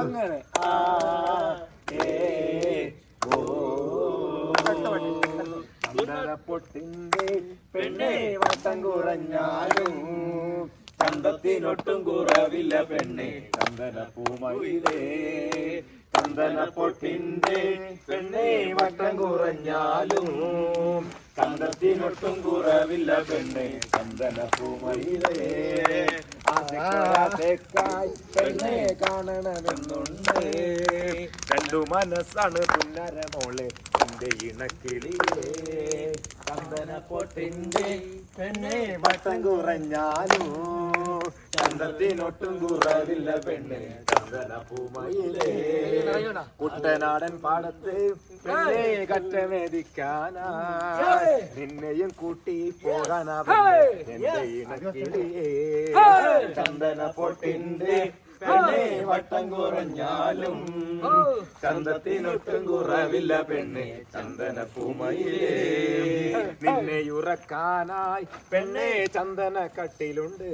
അങ്ങനെ. പൊട്ടിന്റെ പെണ്ണെ വട്ടം കുറഞ്ഞാലും ചന്തത്തിനൊട്ടും കുറവില്ല പെണ്ണെ. ചന്ദന പൂമയിലേ ചന്ദന പൊട്ടിന്റെ പെണ്ണെ വട്ടം കുറഞ്ഞാലും രണ്ടു മനസ്സാണ് പുന്നര മോളെ എന്റെ ഇണക്കിളിയേ. ചന്ദന പൊട്ടിന്റെ പെണ്ണെ വട്ടം കുറഞ്ഞാലും ചന്ദത്തിനൊട്ടും കുറവില്ല പെണ്ണെ. ചന്ദന പൂമയിലേ കുട്ടനാടൻ പാടത്ത് പെണ്ണെ കറ്റമേദിക്കാനാ നിന്നെയും കൂട്ടി പോകാനാ പെണ്ണെ, എന്റെ ഇണക്കിളിയേ ചന്ദന പൊട്ടിന്റെ പെണ്ണെ വട്ടം കുറഞ്ഞാലും ചന്തത്തിനൊട്ടും കുറവില്ല പെണ്ണെ ചന്ദന പൂമയിലേ നിന്നെ ഉറക്കാനായി പെണ്ണെ ചന്ദന കട്ടിലുണ്ട്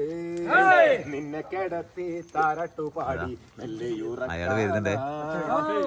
നിന്നെ കിടത്തി താരട്ടു പാടി മെല്ലെ ഉറക്കാനായി.